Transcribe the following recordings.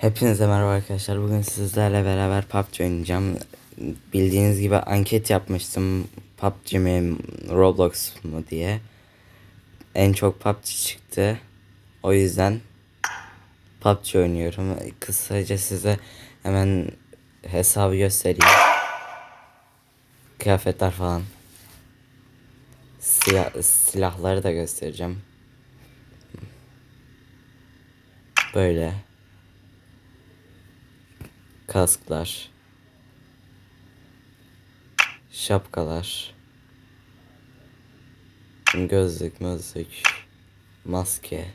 Hepinize merhaba arkadaşlar. Bugün sizlerle beraber PUBG oynayacağım. Bildiğiniz gibi anket yapmıştım. PUBG mi Roblox mu diye. En çok PUBG çıktı. O yüzden PUBG oynuyorum. Kısaca size hemen hesabı göstereyim. Kıyafetler falan. Silah, silahları da göstereceğim. Böyle kasklar, şapkalar, gözlük, mözlük, maske.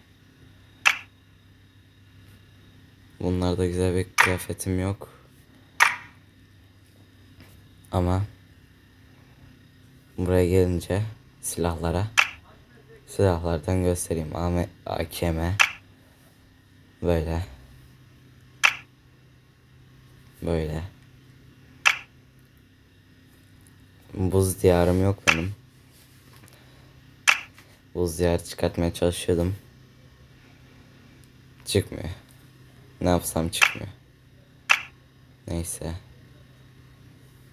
Bunlarda güzel bir kıyafetim yok. Ama buraya gelince silahlara silahlardan göstereyim. AKM böyle Böyle. Buz diyarım yok benim. Buz diyarı çıkartmaya çalışıyordum. Çıkmıyor. Ne yapsam çıkmıyor. Neyse.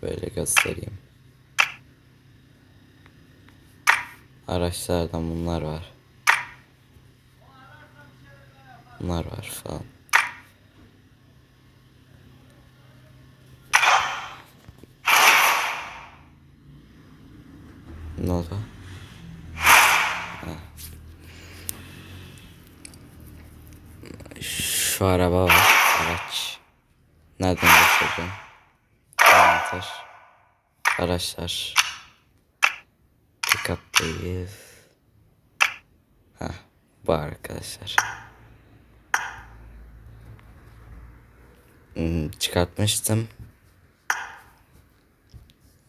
Böyle göstereyim. Araçlardan bunlar var. Bunlar var falan. Ne oldu? Şu araba var. Araç. Nereden göstereceğim? Anahtar. Araçlar. Pickup'tayız. Ha, bu arkadaşlar. Hmm, çıkartmıştım.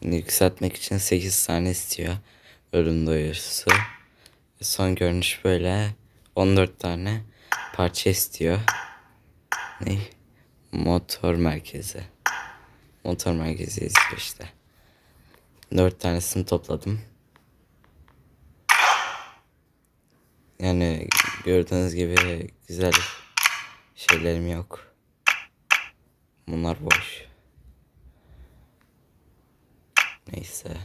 Yükseltmek için 8 tane istiyor. Ölüm duyurusu. Son görünüş böyle. 14 tane parça istiyor. Ne? Motor merkezi. Motor merkezi istiyor işte. 4 tanesini topladım. Yani gördüğünüz gibi güzel şeylerim yok. Bunlar boş. Neyse.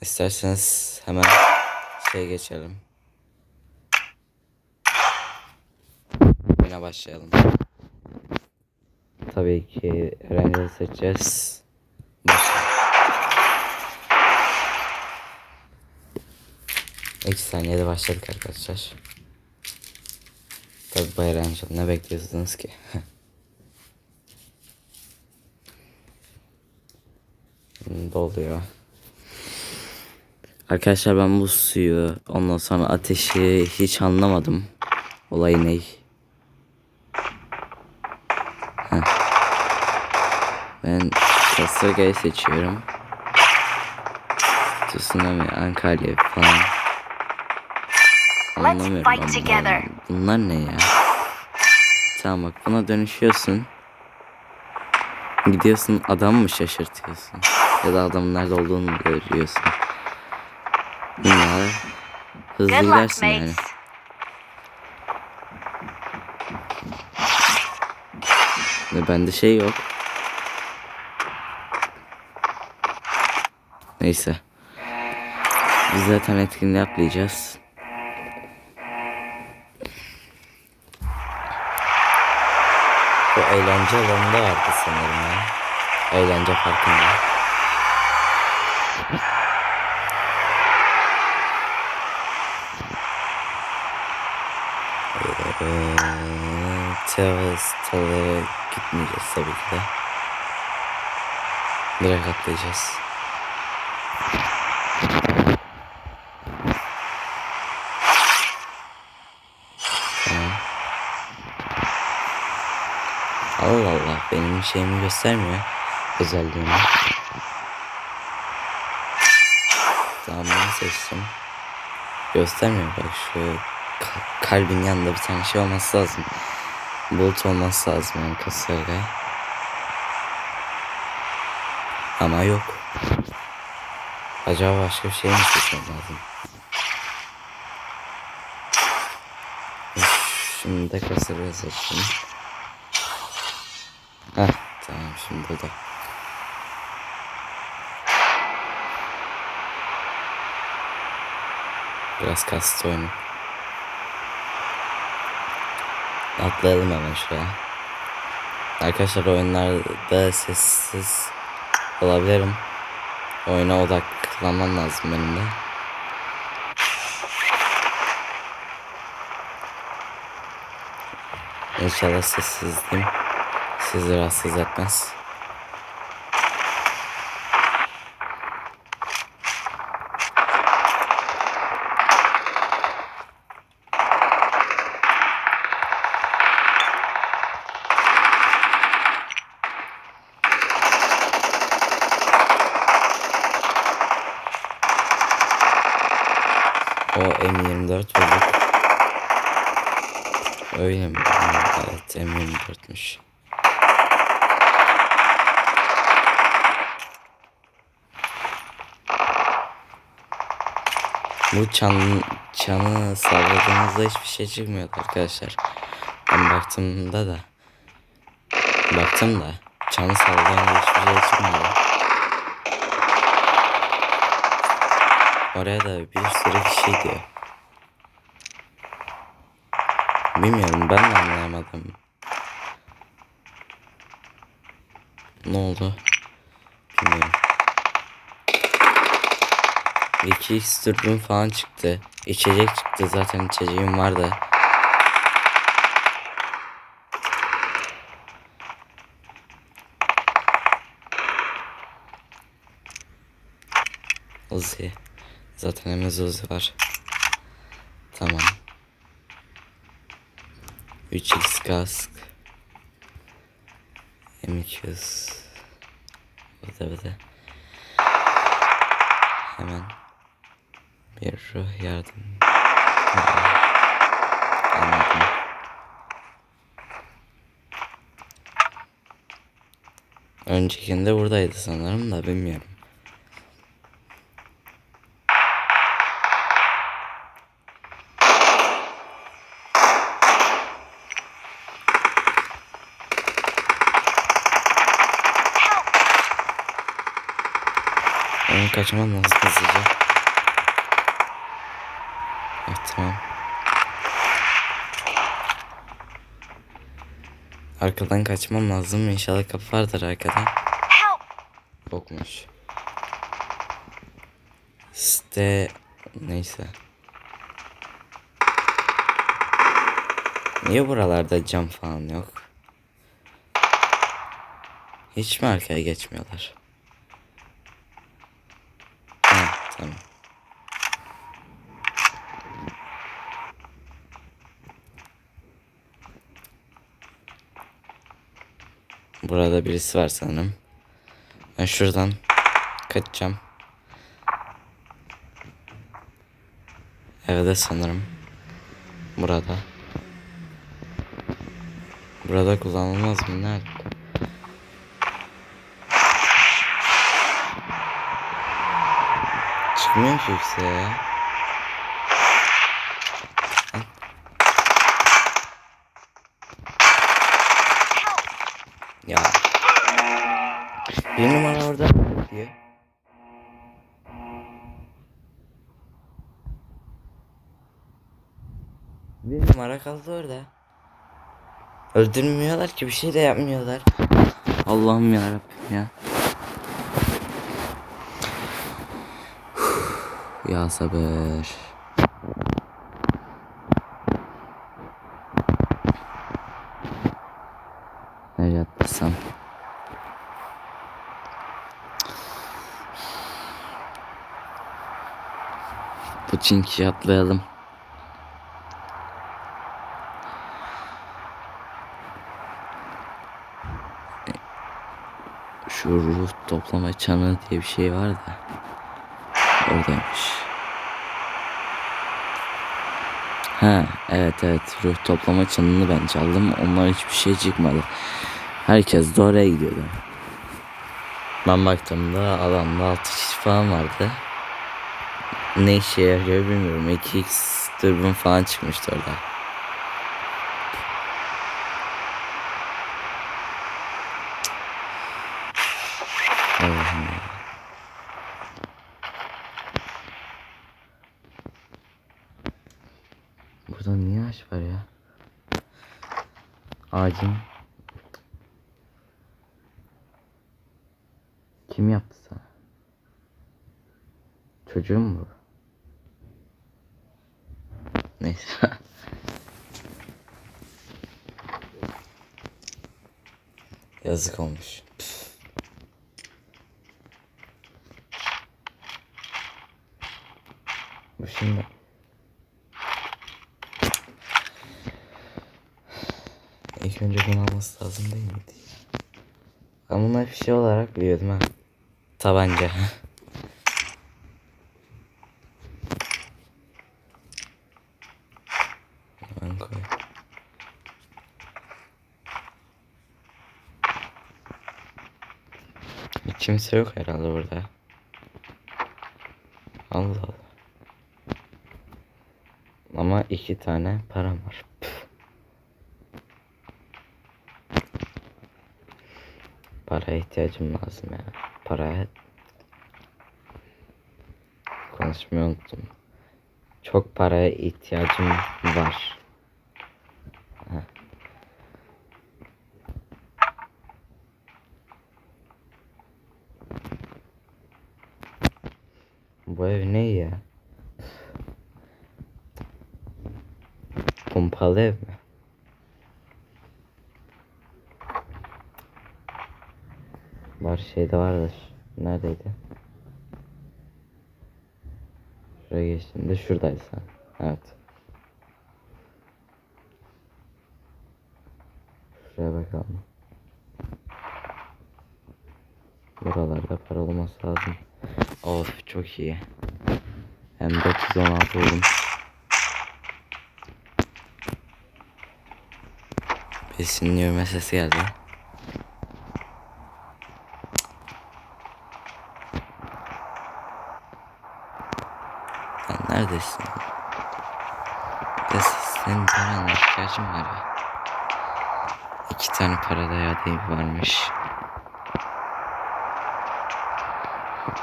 İsterseniz hemen şey geçelim. Oyuna başlayalım. Tabii ki Erangel'i seçeceğiz. Başlayalım. İki saniyede başladık arkadaşlar. Tabii bu Erangel ne bekliyorsunuz ki? doluyor. Arkadaşlar ben bu suyu ondan sonra ateşi hiç anlamadım. Olay ne? Heh. Ben kasırgayı seçiyorum. Tsunami, Antalya falan. Anlamıyorum ben fight bunları. together. Bunlar ne ya? Tamam bak buna dönüşüyorsun. Gidiyorsun adam mı şaşırtıyorsun? Ya da adamın nerede olduğunu görüyorsun? Bunlar hızlı gidersin yani. Ve bende şey yok. Neyse. Biz zaten etkinliği atlayacağız. Bu eğlence alanında vardı sanırım ya. Eğlence parkında. Tevastalara gitmeyeceğiz tabii ki de. Direkt atlayacağız. Allah Allah benim şeyimi göstermiyor özelliğimi. Tamam seçtim. Göstermiyor bak şu kalbin yanında bir tane şey olması lazım. Bulut olması lazım yani kasırga. Ama yok. Acaba başka bir şey mi seçmem lazım? Şimdi de kasırga seçtim. Heh tamam şimdi bu da. Biraz kastı oyunu. Atlayalım hemen şuraya. Arkadaşlar oyunlarda sessiz olabilirim. Oyuna odaklanmam lazım benim de. İnşallah sessizliğim sizi rahatsız etmez. O M24 bulduk. Öyle mi? Evet M24'müş. Bu çan, çanı salladığınızda hiçbir şey çıkmıyor arkadaşlar. Ben baktığımda da baktım da çanı salladığında hiçbir şey çıkmıyor. Oraya da bir sürü kişi diyor. Bilmiyorum ben de anlayamadım. Ne oldu? Bilmiyorum. 2x dürbün falan çıktı. İçecek çıktı zaten içeceğim vardı. Uzi. Zaten Uzi var. Tamam. 3x kask. M200. Bıdı bıdı. Hemen bir ruh yardım. Anladım. Öncekinde buradaydı sanırım da bilmiyorum. Onun kaçmam lazım hızlıca. Evet tamam. Arkadan kaçmam lazım. İnşallah kapı vardır arkadan. Yokmuş. İşte neyse. Niye buralarda cam falan yok? Hiç mi arkaya geçmiyorlar? Ha, tamam. Burada birisi var sanırım. Ben şuradan kaçacağım. Evde sanırım. Burada. Burada kullanılmaz mı? Nerede? Çıkmıyor ki yükseğe ya. Ya. Bir numara orada diyor. Bir numara kaldı orada. Öldürmüyorlar ki bir şey de yapmıyorlar. Allah'ım ya Rabbim ya. Ya sabır. Nereye atlasam? Bu çinkiyi atlayalım. Şu ruh toplama çanı diye bir şey var da. Oradaymış. Ha evet evet ruh toplama çanını ben çaldım. Onlar hiçbir şey çıkmadı. Herkes de oraya gidiyordu. Ben baktığımda alanda 6 kişi falan vardı. Ne işe yarıyor bilmiyorum. 2x dürbün falan çıkmıştı orada. Allah'ım ya. Burada niye ağaç var ya? Ağacın Kim yaptı sana? Çocuğum mu? Neyse. Yazık olmuş. Bu şimdi Önce bunu alması lazım değil miydi? Ben bunları bir şey olarak biliyordum ha. Tabanca. Hemen. Hiç kimse yok herhalde burada. Allah Allah. Ama iki tane param var. Püf. Paraya ihtiyacım lazım ya. Paraya konuşmayı unuttum. Çok paraya ihtiyacım var. Bu ev ne ya? Pompalı ev mi? Var şeyde vardır. Neredeydi? Şuraya geçtiğimde şuradaydı sen. Evet. Şuraya bakalım. Buralarda para olması lazım. Of çok iyi. Hem 916 oldum. Besin yürüme sesi geldi. Sen neredesin? Ya senin parana ihtiyacın var ya. İki tane para da ya değil varmış.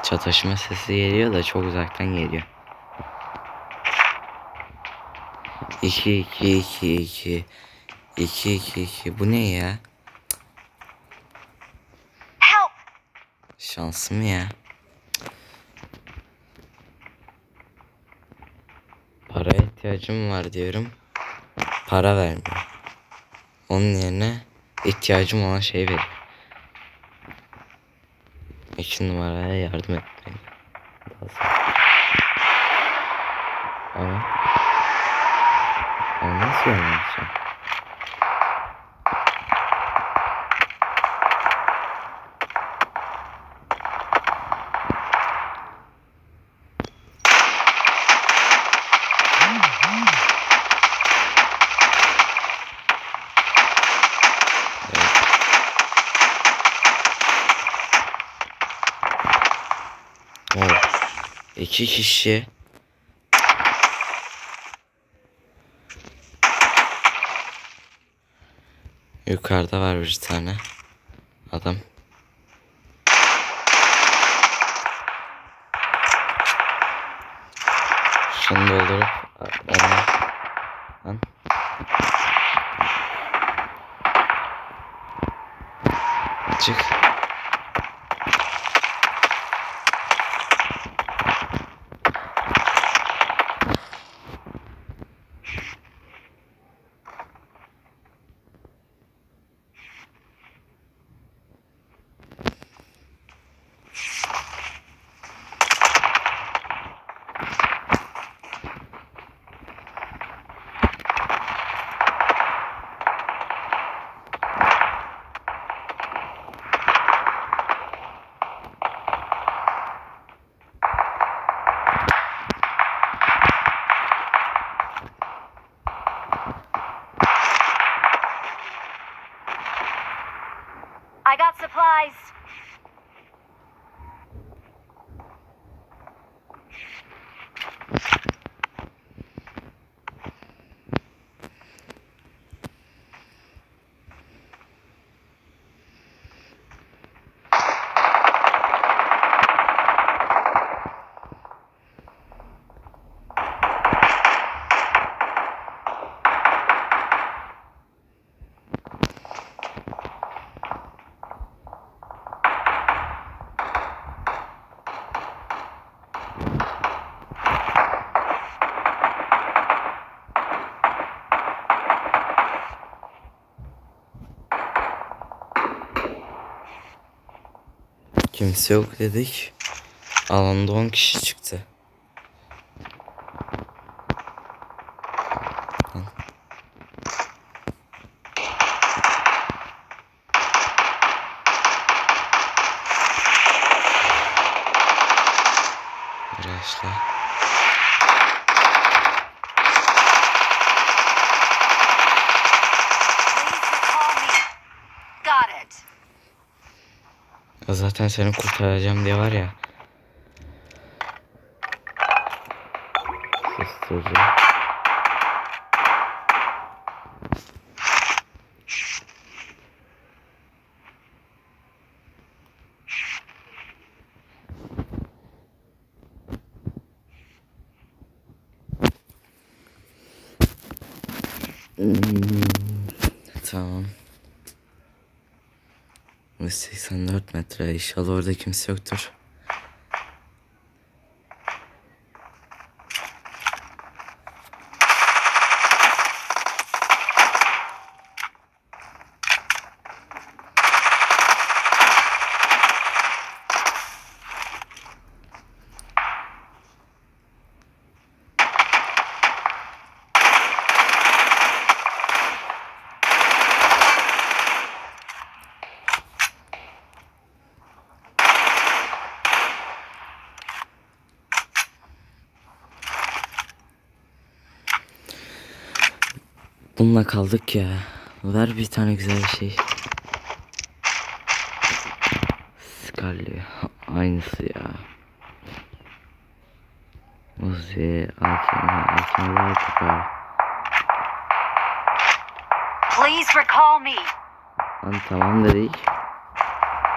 Çataşma sesi geliyor da çok uzaktan geliyor. 2 2 2 2 2 2 2 bu ne ya? Help! Şansım ya. Paraya ihtiyacım var diyorum. Para vermiyor. Onun yerine ihtiyacım olan şey veriyor. İki numaraya yardım lazım. Ama ama nasıl oynayacağım? Evet. Evet. İki kişi Yukarıda var bir tane adam. Şunu doldurup onu. Çık. guys. Kimse yok dedik. Alanda 10 kişi çıktı. Lan. Uğraşla. Please recall me. Got it. Ya Zaten seni kurtaracağım diye var ya. Susturucu. Hmm, Tamam. Ve 84 metre. İnşallah orada kimse yoktur. Bununla kaldık ya. Ver bir tane güzel bir şey. Scarlet. Aynısı ya. Uzi, daha çok var. Please recall me. Lan tamam dedik.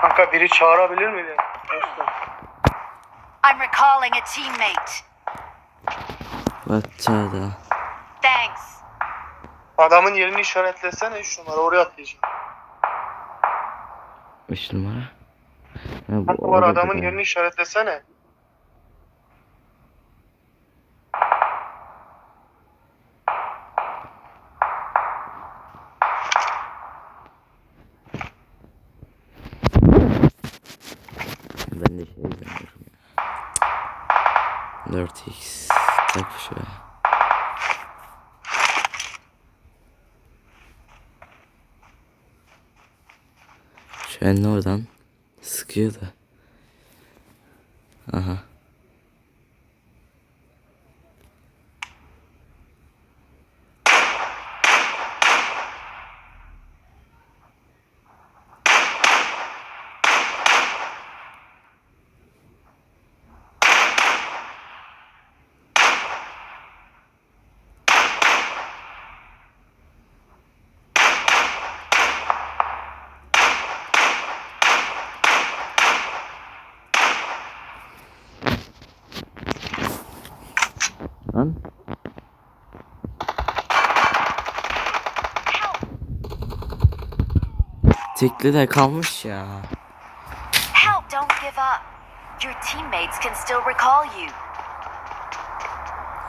Kanka biri çağırabilir miydi? Dostum. I'm recalling a teammate. Bak çağda. Adamın yerini işaretlesene 3 numara oraya atlayacağım. 3 numara. Ha, bu Bak orada adamın da. yerini işaretlesene. Ben de şey izlemiyorum ya. 4x. Tak şuraya. Şu an oradan sıkıyor da. Aha. Tekli de kalmış ya. Help, don't give up. Your teammates can still recall you.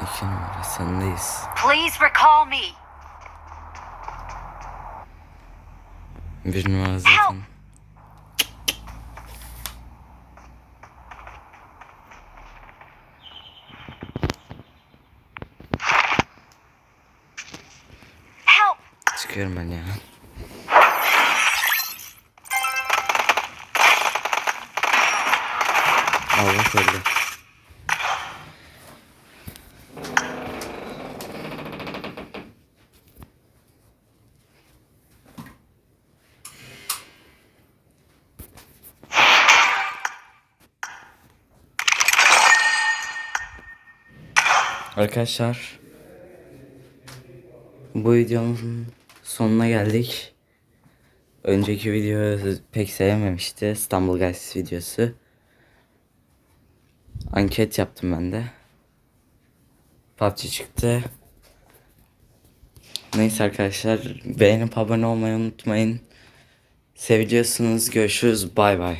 İki numara sendeyiz. Please recall me. Bir numara zaten. Help! Çıkıyorum ben ya. Allah öldü. Arkadaşlar bu videonun sonuna geldik. Önceki videoyu pek sevmemişti. İstanbul Guys videosu. Anket yaptım ben de. PUBG çıktı. Neyse arkadaşlar beğenip abone olmayı unutmayın. Seviliyorsunuz. Görüşürüz. Bay bay.